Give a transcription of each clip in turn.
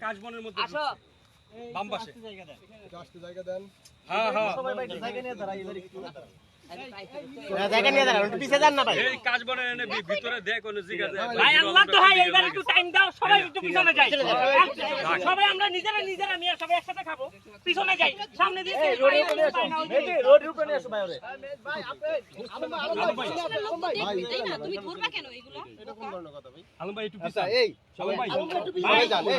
কাশবনের মধ্যে আসো। বাম পাশে। জায়গা দেন। হ্যাঁ হ্যাঁ। জায়গা নিয়ে দাঁড়ান একটু পিছিয়ে যান না ভাই এই কাশবনের এনে ভিতরে দেখ কোন জিগা যায় ভাই আল্লাহ তো হয় এইবার একটু টাইম দাও সবাই একটু পিছনে যাই সবাই আমরা নিজেরা নিজেরা মিয়া সবাই একসাথে খাব পিছনে যাই সামনে দিয়ে রোডের উপরে নিয়ে আসো ভাই ওরে তাই না তুমি ধরবা কেন এগুলো আলম ভাই একটু আচ্ছা পিছনে এই আলম ভাই একটু পিছনে এই মিঠুন সবাই। হ্যাঁ, পাবে।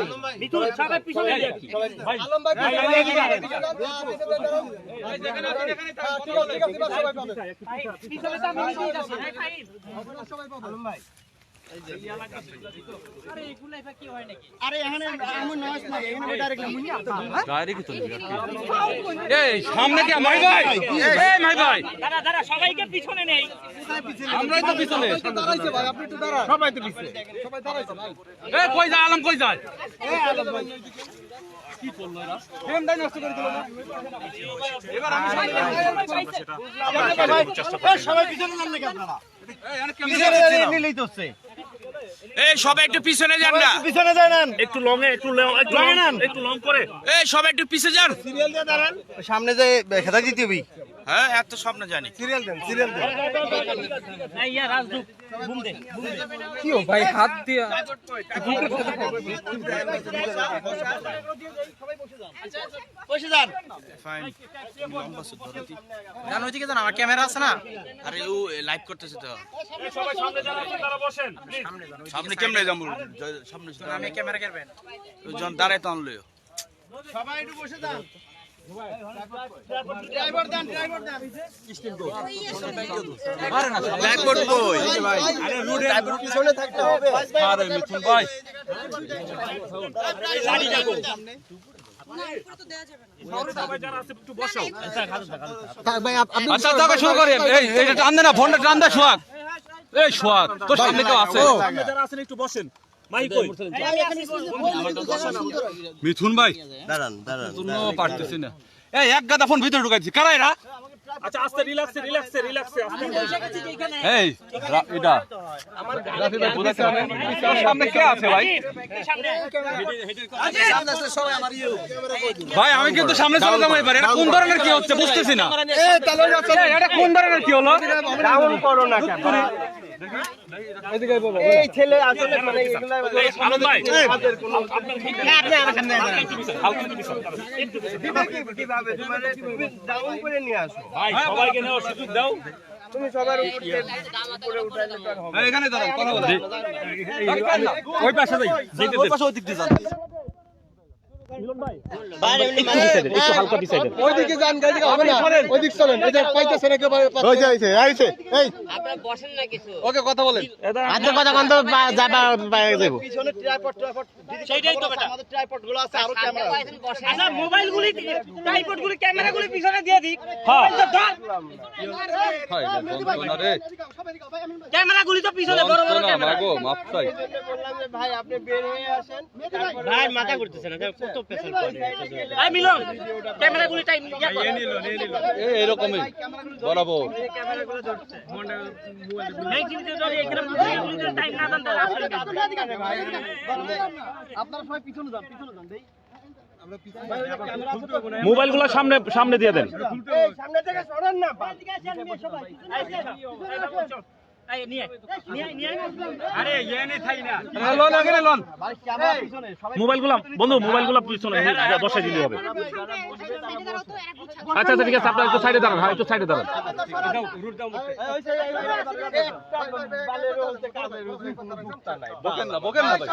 মুনি কি আলম কই যায় সবাই পিছনে যান নাকি আপনারা নিলেই তো হচ্ছে এই সবাই একটু পিছনে যান না। পিছনে যান। একটু লং এ একটু লং একটু লং করে। এই সবাই একটু পিছে যান। দাঁড়ান। সামনে যে খেতা দিতে হবে হ্যাঁ এত স্বপ্ন জানি। সিরিয়াল দেন সিরিয়াল দেন। এই ইয়া রাজদূত বুম দে বসে যান। ফাইন জানো ওইদিকে জানো আমার ক্যামেরা আছে না? আরে ও লাইভ করতেছে তো। সবাই সামনে যারা আছেন বসেন সামনে কেমনে যাব? সামনে আমি ক্যামেরা করবেন জন দাঁড়ায় তো আনলো। সবাই একটু বসে যান। আপনি আচ্ছা তবে শুরু করি। এই এটা টান দে না ফোনটা টান দে সোহাগ। এই সোহাগ তোর সামনে কেউ আছে? সামনে যারা আছেন একটু বসেন। মিথুন ভাই? দাঁড়ান দাঁড়ান পারতেছি না। এই এক গাদা ফোন ভিতরে ঢুকাইছি। কারা এরা? আচ্ছা আস্তে রিল্যাক্সে রিল্যাক্সে রিল্যাক্সে এই রা- রাফি ভাই বোঝাতে হবে সামনে কে আছে ভাই? ভাই আমি কিন্তু সামনে চলে যাব এবার। এটা কোন ধরনের কি হচ্ছে বুঝতেছি না। এটা কোন ধরনের কি হলো? ডাউন করো না কেন। এই ছেলে আসলে মানে এগুলা কীভাবে মানে তুমি ডাউন করে নিয়ে আসো ভাই সবাইকে নেওয়ার সুযোগ দাও তুমি সবার উপরে উঠাইলে হবে এখানে দাঁড়ান কথা বলি ওই পাশে যাই যেতে দে ওইদিকে যান, এইদিকে হবে না। ওইদিকে চলেন, এই যে পাইতেছেন একেবারে পাশে। এই, আপনারা বসেন না কিছু। ওকে কথা বলেন। আজকে কথা কন্ত যাবা বাইরে যাব পিছনে ট্রাইপড ট্রাইপড সেইটাই তো বেটা আমাদের ট্রাইপডগুলো আছে। আরও ক্যামেরা আচ্ছা মোবাইল গুলি ট্রাইপড গুলি ক্যামেরা গুলি পিছনে দিয়ে দিক মোবাইল তো ধর। ক্যামেরা গুলি তো পিছনে বড় বড় ক্যামেরা। মাগো চাই। ভাই আপনি বের হয়ে আসেন। ভাই মাথা ঘুরতেছে না কত ইয়া এরকমই বরাবর মোবাইল গুলি টাইম না দেন তাহলে আসবে না আপনারা সবাই পিছনে যান, পিছনে যান, দেই। মোবাইলগুলো সামনে সামনে দিয়ে দেন সামনে থেকে সরেন না সবাই মোবাইলগুলো বন্ধু মোবাইলগুলো পিছনে হবে। আচ্ছা আচ্ছা ঠিক আছে আপনারা একটু সাইডে দাঁড়ান হ্যাঁ একটু সাইডে দাঁড়ান। বকেন না বকেন না। ভাই